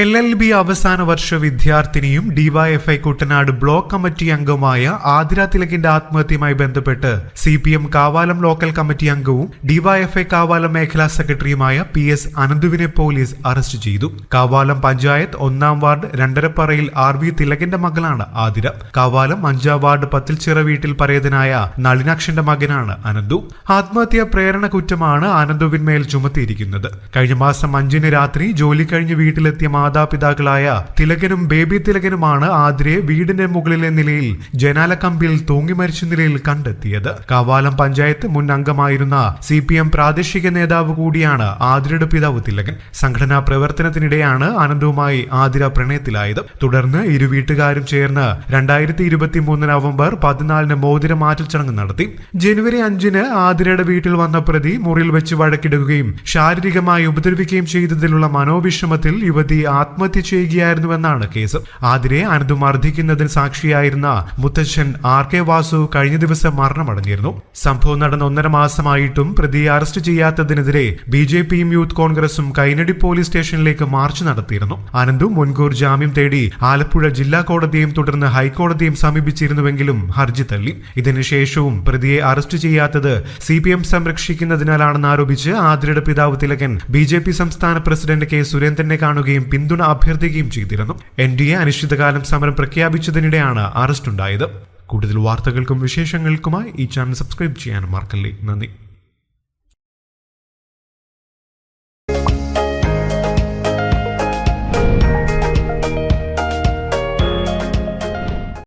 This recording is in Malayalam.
എൽ എൽ ബി അവസാന വർഷ വിദ്യാർത്ഥിനിയും ഡിവൈഎഫ്ഐ കുട്ടനാട് ബ്ലോക്ക് കമ്മിറ്റി അംഗവുമായ ആതിര തിലകിന്റെ ആത്മഹത്യയുമായി ബന്ധപ്പെട്ട് C P M Kavalam local committee അംഗവും ഡിവൈഎഫ്ഐ കാവാലം മേഖലാ സെക്രട്ടറിയുമായ പി എസ് അനന്തുവിനെ പോലീസ് അറസ്റ്റ് ചെയ്തു. കാവാലം പഞ്ചായത്ത് ഒന്നാം വാർഡ് രണ്ടരപ്പറയിൽ ആർ വി തിലകിന്റെ മകളാണ് ആതിര. കാവാലം അഞ്ചാം വാർഡ് പത്തിൽ ചിറ വീട്ടിൽ പരേതനായ നളിനാക്ഷന്റെ മകനാണ് അനന്തു. ആത്മഹത്യാ പ്രേരണ കുറ്റമാണ് അനന്തുവിന്മേൽ ചുമത്തിയിരിക്കുന്നത്. കഴിഞ്ഞ മാസം അഞ്ചിന് രാത്രി ജോലി കഴിഞ്ഞ് വീട്ടിലെത്തിയ മാതാപിതാക്കളായ തിലകനും ബേബി തിലകനുമാണ് ആതിരയെ വീടിന്റെ മുകളിലെ നിലയിൽ ജനാല കമ്പിയിൽ തൂങ്ങി മരിച്ച നിലയിൽ കണ്ടെത്തിയത്. കവാലം പഞ്ചായത്ത് മുൻ അംഗമായിരുന്ന സി പി എം പ്രാദേശിക നേതാവ് കൂടിയാണ് ആതിരയുടെ പിതാവ് തിലകൻ. സംഘടനാ പ്രവർത്തനത്തിനിടെയാണ് ആനന്ദവുമായി ആതിര പ്രണയത്തിലായത്. തുടർന്ന് ഇരു വീട്ടുകാരും ചേർന്ന് രണ്ടായിരത്തി ഇരുപത്തി മൂന്ന് നവംബർ പതിനാലിന് മോതിര മാറ്റൽ ചടങ്ങ് നടത്തി. ജനുവരി അഞ്ചിന് ആതിരയുടെ വീട്ടിൽ വന്ന പ്രതി മുറിയിൽ വെച്ച് വഴക്കിടുകയും ശാരീരികമായി ഉപദ്രവിക്കുകയും ചെയ്തതിലുള്ള മനോവിഷമത്തിൽ യുവതി ആത്മഹത്യ ചെയ്യുകയായിരുന്നുവെന്നാണ് കേസ്. ആതിരെ അനന്തു മർദ്ദിക്കുന്നതിന് സാക്ഷിയായിരുന്ന മുത്തച്ഛൻ ആർ കെ വാസു കഴിഞ്ഞ ദിവസം മരണമടഞ്ഞിരുന്നു. സംഭവം നടന്ന ഒന്നര മാസമായിട്ടും പ്രതിയെ അറസ്റ്റ് ചെയ്യാത്തതിനെതിരെ ബി ജെ പിയും യൂത്ത് കോൺഗ്രസും കൈനടി പോലീസ് സ്റ്റേഷനിലേക്ക് മാർച്ച് നടത്തിയിരുന്നു. അനന്തു മുൻകൂർ ജാമ്യം തേടി ആലപ്പുഴ ജില്ലാ കോടതിയും തുടർന്ന് ഹൈക്കോടതിയും സമീപിച്ചിരുന്നുവെങ്കിലും ഹർജി തള്ളി. ഇതിനുശേഷവും പ്രതിയെ അറസ്റ്റ് ചെയ്യാത്തത് സി പി എം സംരക്ഷിക്കുന്നതിനാലാണെന്ന് ആരോപിച്ച് ആതിരയുടെ പിതാവ് തിലകൻ ബി ജെ പി സംസ്ഥാന പ്രസിഡന്റ് കെ സുരേന്ദ്രനെ കാണുകയും പിന്തുണ അഭ്യർത്ഥിക്കുകയും ചെയ്തിരുന്നു. എൻ ഡി എ അനിശ്ചിതകാലം സമരം പ്രഖ്യാപിച്ചതിനിടെയാണ് അറസ്റ്റ് ഉണ്ടായത് കൂടുതൽ വാർത്തകൾക്കും വിശേഷങ്ങൾക്കുമായി ഈ ചാനൽ സബ്സ്ക്രൈബ് ചെയ്യാൻ മറക്കല്ലേ. നന്ദി.